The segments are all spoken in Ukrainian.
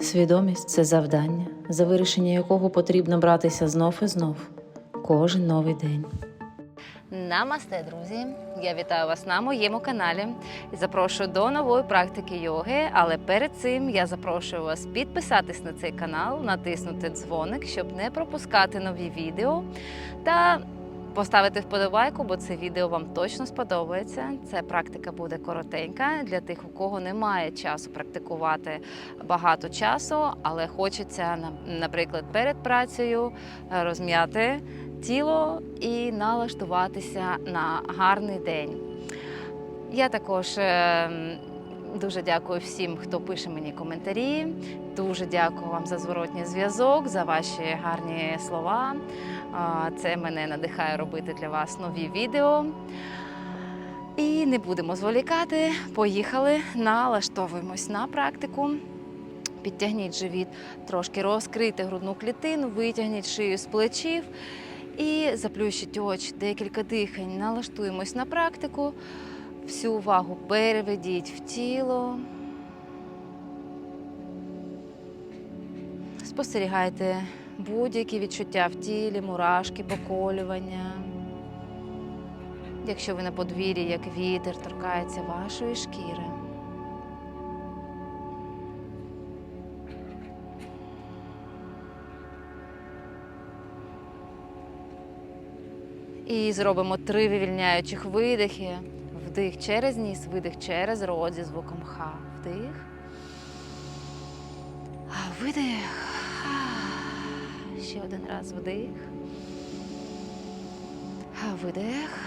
Свідомість це завдання, за вирішення якого потрібно братися знов і знов, кожен новий день. Намасте, друзі! Я вітаю вас на моєму каналі запрошую до нової практики йоги. Але перед цим я запрошую вас підписатись на цей канал, натиснути дзвоник, щоб не пропускати нові відео та поставити вподобайку, бо це відео вам точно сподобається. Ця практика буде коротенька для тих, у кого немає часу практикувати багато часу, але хочеться, наприклад, перед працею е, розм'яти тіло і налаштуватися на гарний день. Я також е, дуже дякую всім, хто пише мені коментарі. Дуже дякую вам за зворотній зв'язок, за ваші гарні слова. Це мене надихає робити для вас нові відео. І не будемо зволікати. Поїхали, налаштовуємось на практику. Підтягніть живіт, трошки розкрийте грудну клітину, витягніть шию з плечів і заплющіть очі, декілька дихань. Налаштуємось на практику. Всю увагу переведіть в тіло. Спостерігайте будь-які відчуття в тілі, мурашки, поколювання. Якщо ви на подвір'ї, як вітер торкається вашої шкіри. І зробимо три вивільняючих видихи. Вдих через ніс, видих через рот зі звуком ха. Вдих. Видих. Ще один раз вдих. Видих.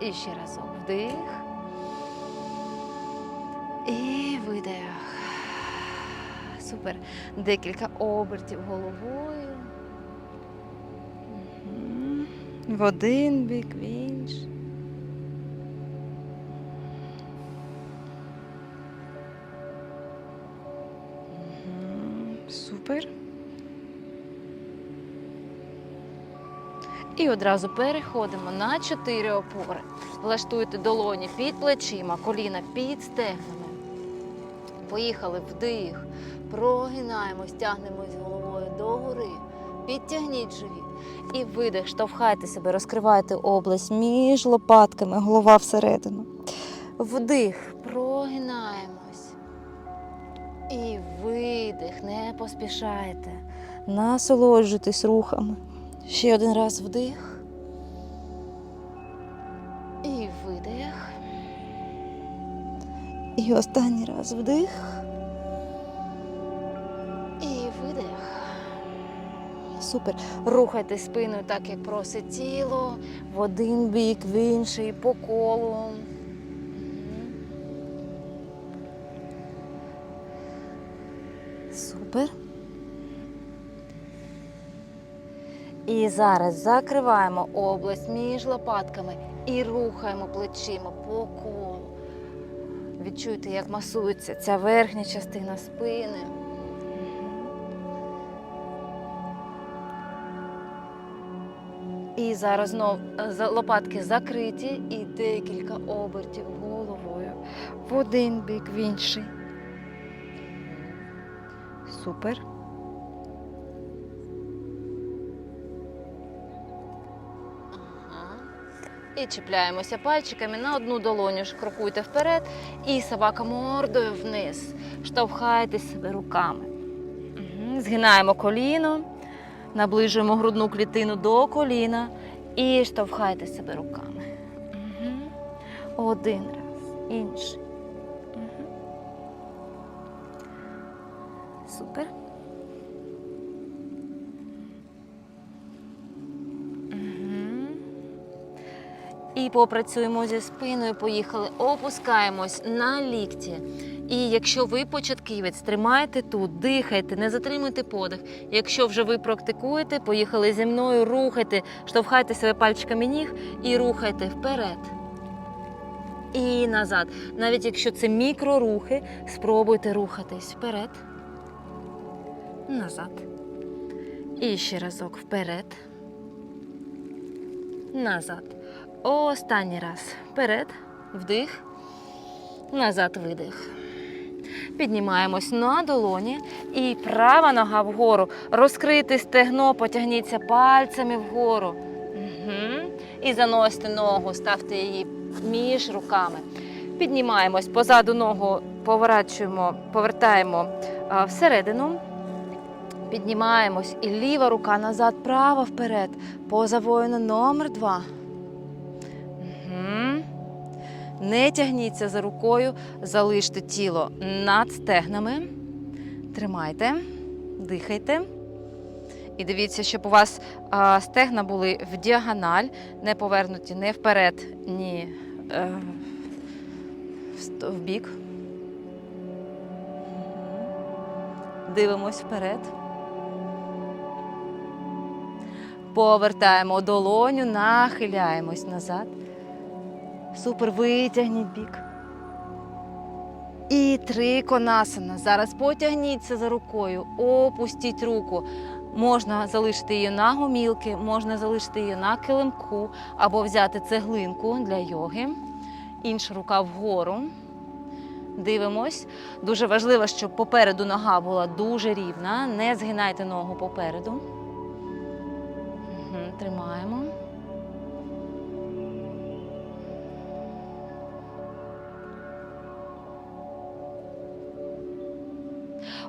І ще разок вдих. І видих. Супер. Декілька обертів головою. В один бік, в інший. І одразу переходимо на чотири опори. Влаштуйте долоні під плечима, коліна під стегнами. Поїхали вдих. Прогинаємось, тягнемось головою догори. Підтягніть живіт. І видих, штовхайте себе, розкривайте область між лопатками, голова всередину. Вдих, прогинаємось. І видих, не поспішайте. Насолоджуйтесь рухами. Ще один раз вдих. І видих. І останній раз вдих. І видих. Супер. Рухайте спиною так, як просить тіло, в один бік, в інший, по колу. І зараз закриваємо область між лопатками і рухаємо плечима по колу. Відчуйте, як масується ця верхня частина спини. І зараз знов е, лопатки закриті і декілька обертів головою в один бік, в інший. Супер. І чіпляємося пальчиками на одну долоню, крокуйте вперед і собака мордою вниз. Штовхайте себе руками. Згинаємо коліно, наближуємо грудну клітину до коліна і штовхайте себе руками. Один раз, інший. І попрацюємо зі спиною, поїхали, опускаємось на лікті. І якщо ви початківець, тримайте тут, дихайте, не затримуйте подих. Якщо вже ви практикуєте, поїхали зі мною, рухайте, штовхайте себе пальчиками ніг і рухайте вперед. І назад. Навіть якщо це мікрорухи, спробуйте рухатись вперед. Назад. І ще разок вперед. Назад. Останній раз. Вперед. Вдих. Назад видих. Піднімаємось на долоні і права нога вгору. Розкрити стегно, потягніться пальцями вгору. Угу. І заносьте ногу, ставте її між руками. Піднімаємось позаду ногу, поворачуємо, повертаємо а, всередину. Піднімаємось і ліва рука назад, права вперед. Поза воїна номер два. Не тягніться за рукою, залиште тіло над стегнами. Тримайте, дихайте. І дивіться, щоб у вас а, стегна були в діагональ, не повернуті не вперед, ні е, в бік. Дивимось вперед. Повертаємо долоню, нахиляємось назад. Супер, витягніть бік. І три конасана. Зараз потягніться за рукою, опустіть руку. Можна залишити її на гомілки, можна залишити її на килимку або взяти цеглинку для йоги. Інша рука вгору. Дивимось. Дуже важливо, щоб попереду нога була дуже рівна. Не згинайте ногу попереду. Мгм, Тримаємо.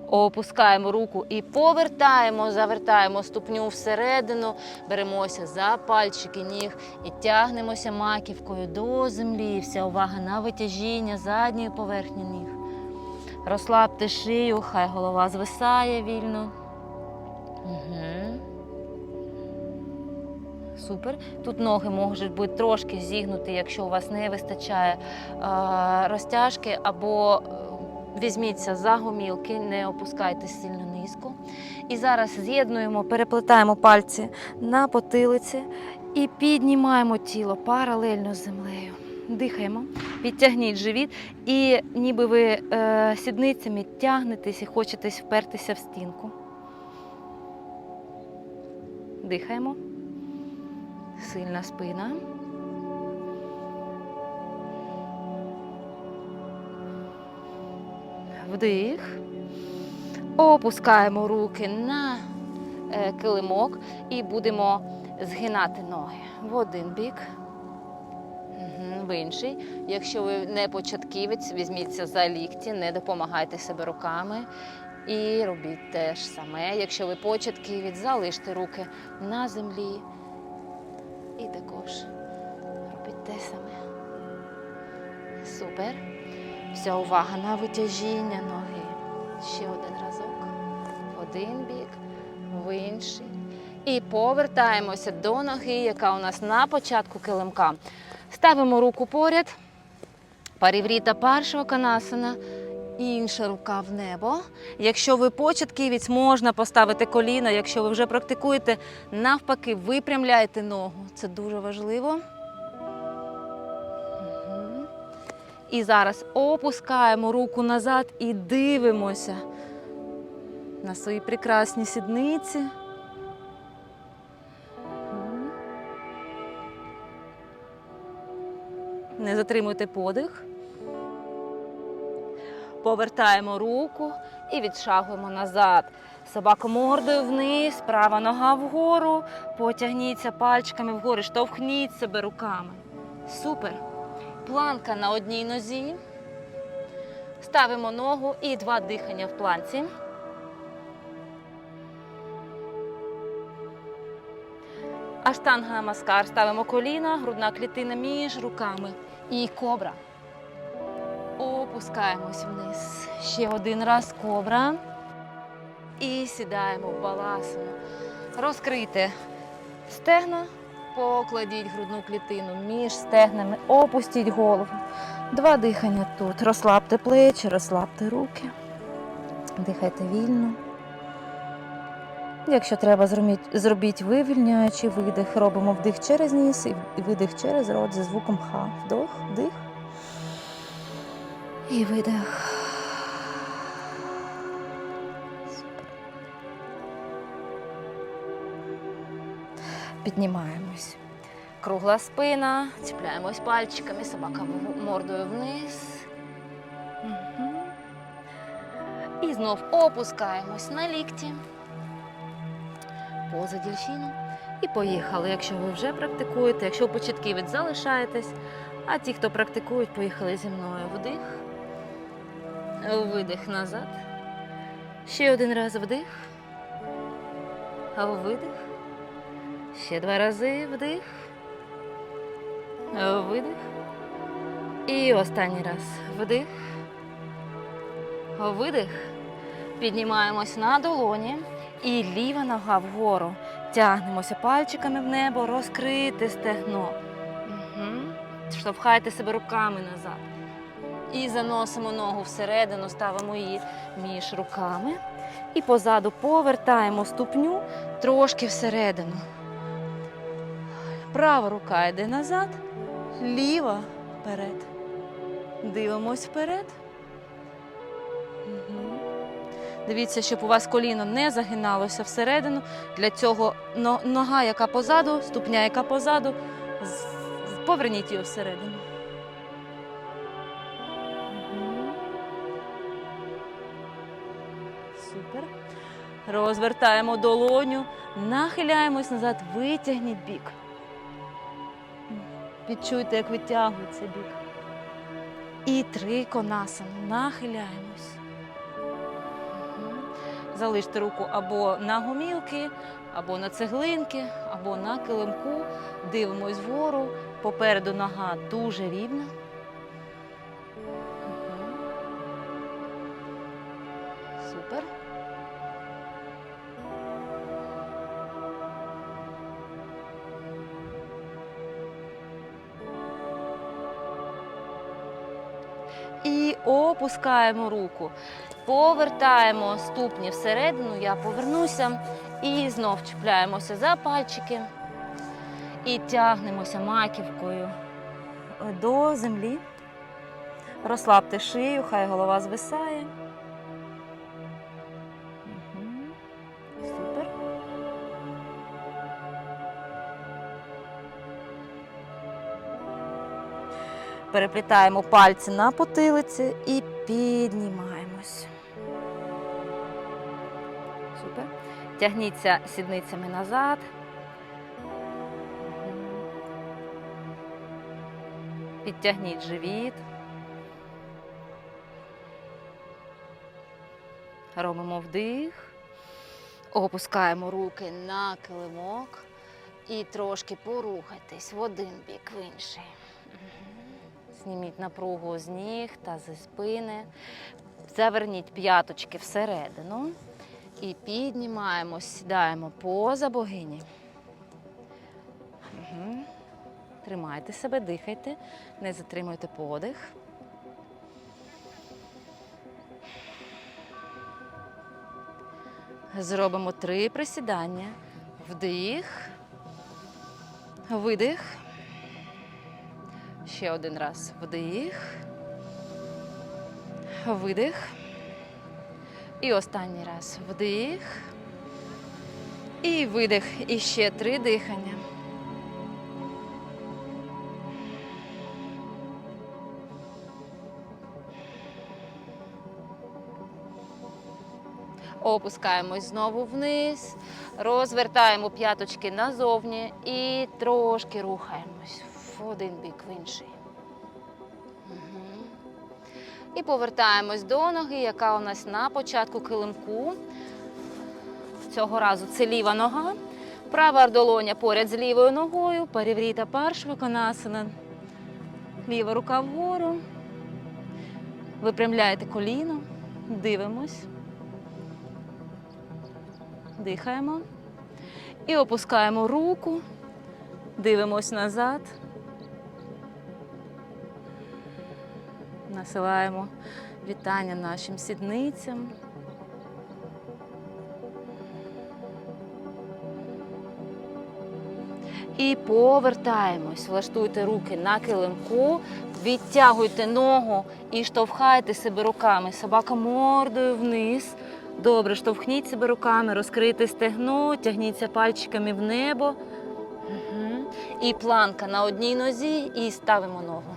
Опускаємо руку і повертаємо, завертаємо ступню всередину, беремося за пальчики ніг і тягнемося маківкою до землі. Вся увага на витяжіння задньої поверхні ніг. Розслабте шию, хай голова звисає вільно. Угу. Супер. Тут ноги можуть бути трошки зігнуті, якщо у вас не вистачає розтяжки, або е, візьміться за гомілки, не опускайтесь сильно низько. І зараз з'єднуємо, переплетаємо пальці на потилиці і піднімаємо тіло паралельно з землею. Дихаємо, підтягніть живіт, і ніби ви е, сідницями тягнетесь і хочетесь впертися в стінку. Дихаємо. Сильна спина. Вдих. Опускаємо руки на е, килимок і будемо згинати ноги в один бік, в інший. Якщо ви не початківець, візьміться за лікті, не допомагайте себе руками. І робіть те ж саме. Якщо ви початківець, залиште руки на землі. І також робіть те саме. Супер. Вся увага на витяжіння ноги. Ще один разок. Один бік, в інший. І повертаємося до ноги, яка у нас на початку килимка. Ставимо руку поряд. Парівріта першого канасана. Інша рука в небо. Якщо ви початківець, можна поставити коліна. Якщо ви вже практикуєте, навпаки, випрямляйте ногу. Це дуже важливо. І зараз опускаємо руку назад і дивимося на свої прекрасні сідниці. Не затримуйте подих. Повертаємо руку і відшагуємо назад. Собака мордою вниз, права нога вгору. Потягніться пальчиками вгору, штовхніть себе руками. Супер. Планка на одній нозі. Ставимо ногу і два дихання в планці. Аштанга маскар. Ставимо коліна, грудна клітина між руками. І кобра. Опускаємось вниз. Ще один раз кобра. І сідаємо в баласину. Розкрийте стегна, покладіть грудну клітину між стегнами, опустіть голову. Два дихання тут. Розслабте плечі, розслабте руки. Дихайте вільно. Якщо треба, зробіть, зробіть вивільняючий видих. Робимо вдих через ніс і видих через рот зі звуком ха. Вдох, вдих. І видих. Піднімаємось. Кругла спина, чіпляємось пальчиками, собака мордою вниз. І знов опускаємось на лікті. Поза дільфіну. І поїхали. Якщо ви вже практикуєте, якщо початківець залишаєтесь, а ті, хто практикують, поїхали зі мною. Вдих. Видих назад. Ще один раз вдих. Видих. Ще два рази вдих. Видих. І останній раз вдих. Видих. Піднімаємось на долоні. І ліва нога вгору. Тягнемося пальчиками в небо, розкрите стегно. Угу. Штовхайте себе руками назад. І заносимо ногу всередину, ставимо її між руками. І позаду повертаємо ступню трошки всередину. Права рука йде назад, ліва вперед. Дивимось вперед. Угу. Дивіться, щоб у вас коліно не загиналося всередину. Для цього нога, яка позаду, ступня, яка позаду, поверніть її всередину. Супер. Розвертаємо долоню, нахиляємось назад, витягніть бік. Відчуйте, як витягується бік. І три конасани. Нахиляємось. Залиште руку або на гомілки, або на цеглинки, або на килимку. Дивимось вгору. Попереду нога дуже рівна. Супер. Опускаємо руку. Повертаємо ступні всередину, я повернуся і знов чіпляємося за пальчики і тягнемося маківкою до землі. Розслабте шию, хай голова звисає. Переплітаємо пальці на потилиці і піднімаємось. Супер. Тягніться сідницями назад. Підтягніть живіт. Робимо вдих. Опускаємо руки на килимок і трошки порухайтесь в один бік, в інший. Зніміть напругу з ніг та зі спини. Заверніть п'яточки всередину. І піднімаємось, сідаємо поза богині. Угу. Тримайте себе, дихайте, не затримуйте подих. Зробимо три присідання. Вдих, видих. Ще один раз. Вдих. Видих. І останній раз. Вдих. І видих. І ще три дихання. Опускаємось знову вниз, розвертаємо п'яточки назовні і трошки рухаємось в один бік, в інший. Мгм. І повертаємось до ноги, яка у нас на початку килимку. Цього разу це ліва нога. Права долоня поряд з лівою ногою, парівріта паршваконасана. Ліва рука вгору. Випрямляєте коліно, дивимось. Дихаємо. І опускаємо руку, дивимось назад. Насилаємо вітання нашим сідницям. І повертаємось. Влаштуйте руки на килимку, Відтягуйте ногу і штовхайте себе руками. Собака мордою вниз. Добре, штовхніть себе руками, розкрийте стегно, тягніться пальчиками в небо. Мгм. І планка на одній нозі, і ставимо ногу.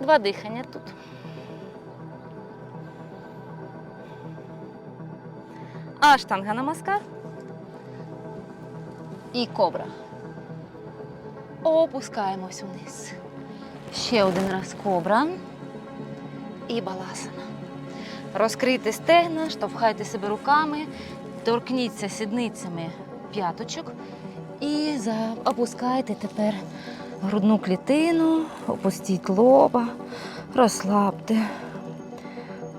Два дихання тут. Аштанга намаскар. І кобра. Опускаємось вниз. Ще один раз кобра. І баласана. Розкрийте стегна, штовхайте себе руками, торкніться сідницями п'яточок і опускайте тепер грудну клітину, опустіть лоба, розслабте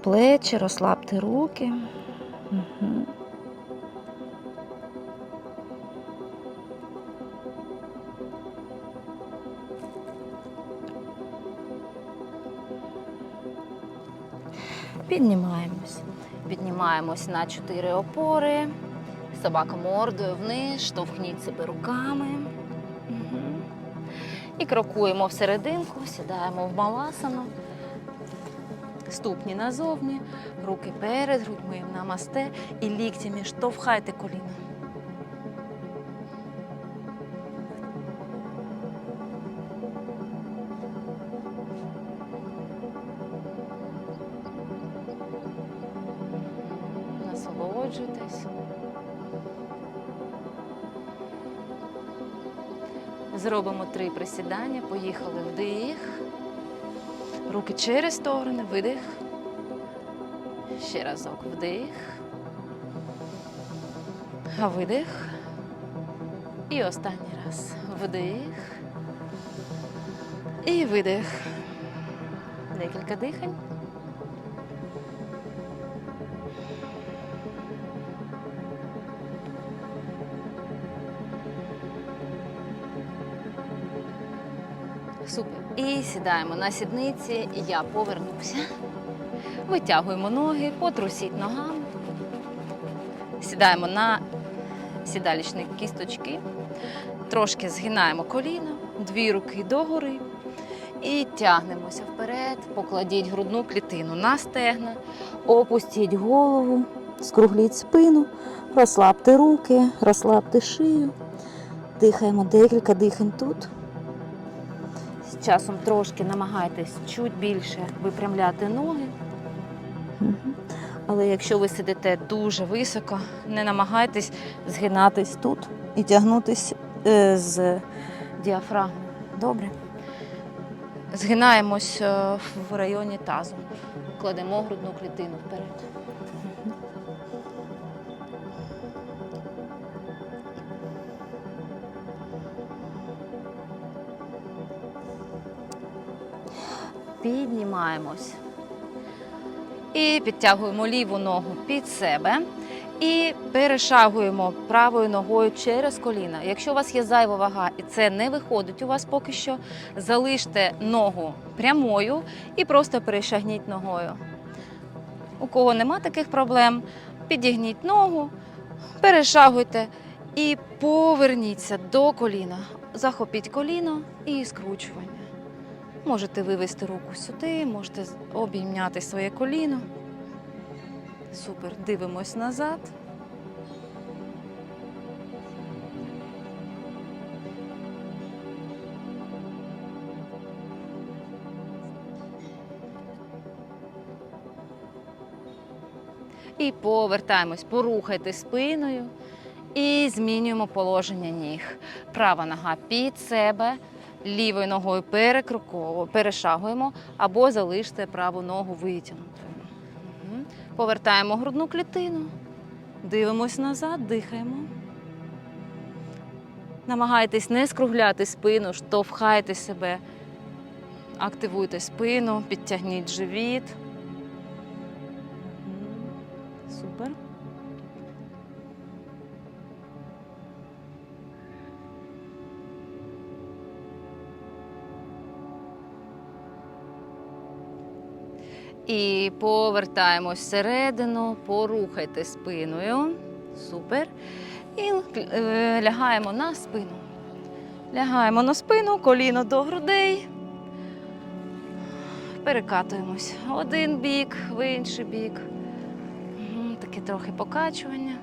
плечі, розслабте руки. Угу. Піднімаємось на чотири опори. Собака мордою вниз, штовхніть себе руками. І крокуємо всерединку, сідаємо в маласану. Ступні назовні, руки перед грудьми, намасте і ліктями штовхайте коліна. Насолоджуйтесь. Зробимо три присідання. Поїхали вдих. Руки через сторони, видих. Ще разок вдих. Видих. І останній раз. Вдих. І видих. Декілька дихань. Супер. І сідаємо на сідниці. Я повернуся. Витягуємо ноги, потрусіть ногами. Сідаємо на сідалічні кісточки. Трошки згинаємо коліна, дві руки догори. І тягнемося вперед. Покладіть грудну клітину на стегна, опустіть голову, скругліть спину, розслабте руки, розслабте шию. Дихаємо декілька дихань тут. З часом трошки намагайтесь чуть більше випрямляти ноги. Але якщо ви сидите дуже високо, не намагайтесь згинатись тут і тягнутись е, з діафрагми. Добре. Згинаємось е, в районі тазу. Кладемо грудну клітину вперед. Піднімаємось. І підтягуємо ліву ногу під себе. І перешагуємо правою ногою через коліна. Якщо у вас є зайва вага і це не виходить у вас поки що, залиште ногу прямою і просто перешагніть ногою. У кого нема таких проблем, підігніть ногу, перешагуйте і поверніться до коліна. Захопіть коліно і скручування. Можете вивести руку сюди, можете обійняти своє коліно. Супер. Дивимось назад. І повертаємось, порухайте спиною і змінюємо положення ніг. Права нога під себе, лівою ногою перекроково, перешагуємо або залиште праву ногу витягнутою. Повертаємо грудну клітину, дивимось назад, дихаємо. Намагайтесь не скругляти спину, штовхайте себе, активуйте спину, підтягніть живіт. І повертаємось всередину, порухайте спиною. Супер. І е, лягаємо на спину. Лягаємо на спину, коліно до грудей. перекатуємось. Один бік, в інший бік. Таке трохи покачування.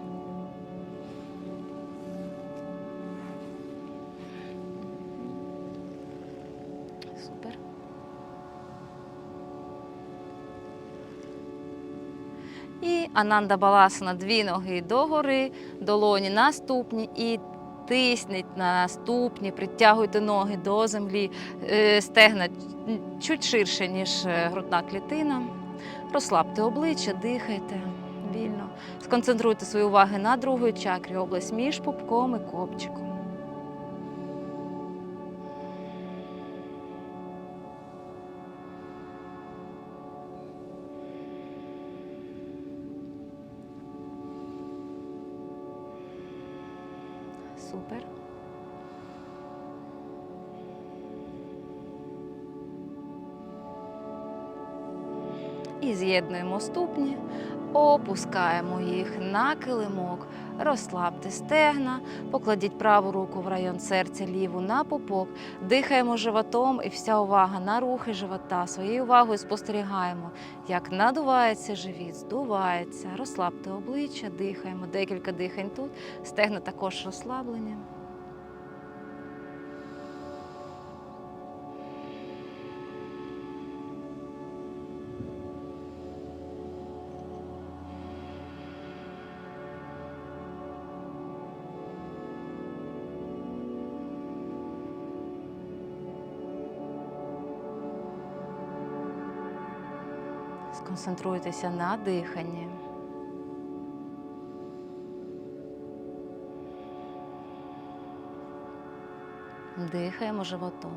І Ананда Баласана дві ноги догори, долоні наступні і тисніть на наступні, притягуйте ноги до землі, Е, стегна чуть ширше, ніж е, грудна клітина. Розслабте обличчя, дихайте вільно. Сконцентруйте свою увагу на другої чакрі, область між пупком і копчиком. Супер. І з'єднуємо ступні, опускаємо їх на килимок, розслабте стегна, покладіть праву руку в район серця, ліву на пупок, дихаємо животом і вся увага на рухи живота. Своєю увагою спостерігаємо, як надувається живіт, здувається, розслабте обличчя, дихаємо. Декілька дихань тут, стегна також розслаблені. Сконцентруйтеся на диханні. Дихаємо животом.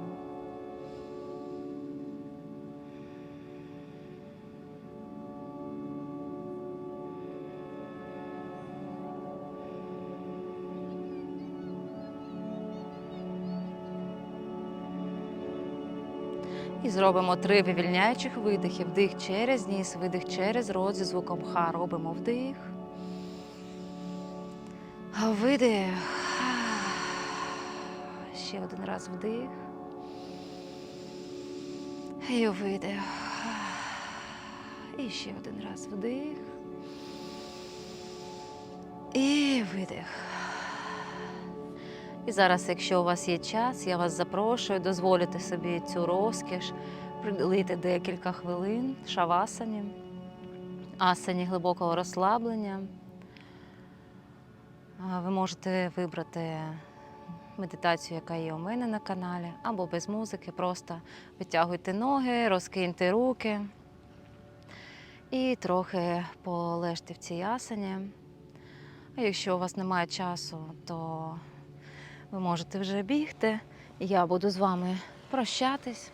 Зробимо три вивільняючих видихи. Вдих через ніс, видих через рот зі звуком ха. Робимо вдих. Видих. Ще один раз вдих. І видих. І ще один раз вдих. І видих. І зараз, якщо у вас є час, я вас запрошую дозволити собі цю розкіш, приділити декілька хвилин шавасані, асані глибокого розслаблення. Ви можете вибрати медитацію, яка є у мене на каналі, або без музики. Просто витягуйте ноги, розкиньте руки і трохи полежте в цій асані. А якщо у вас немає часу, то ви можете вже бігти. Я буду з вами прощатись.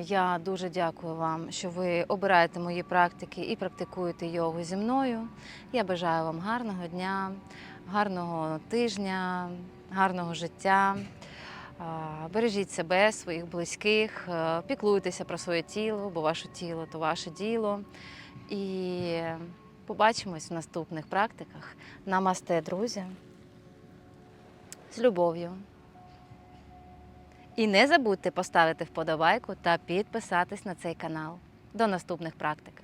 Я дуже дякую вам, що ви обираєте мої практики і практикуєте йогу зі мною. Я бажаю вам гарного дня, гарного тижня, гарного життя. Бережіть себе, своїх близьких, е, піклуйтеся про своє тіло, бо ваше тіло то ваше діло. І побачимось в наступних практиках. Намасте, друзі. З любов'ю. І не забудьте поставити вподобайку та підписатись на цей канал. До наступних практик.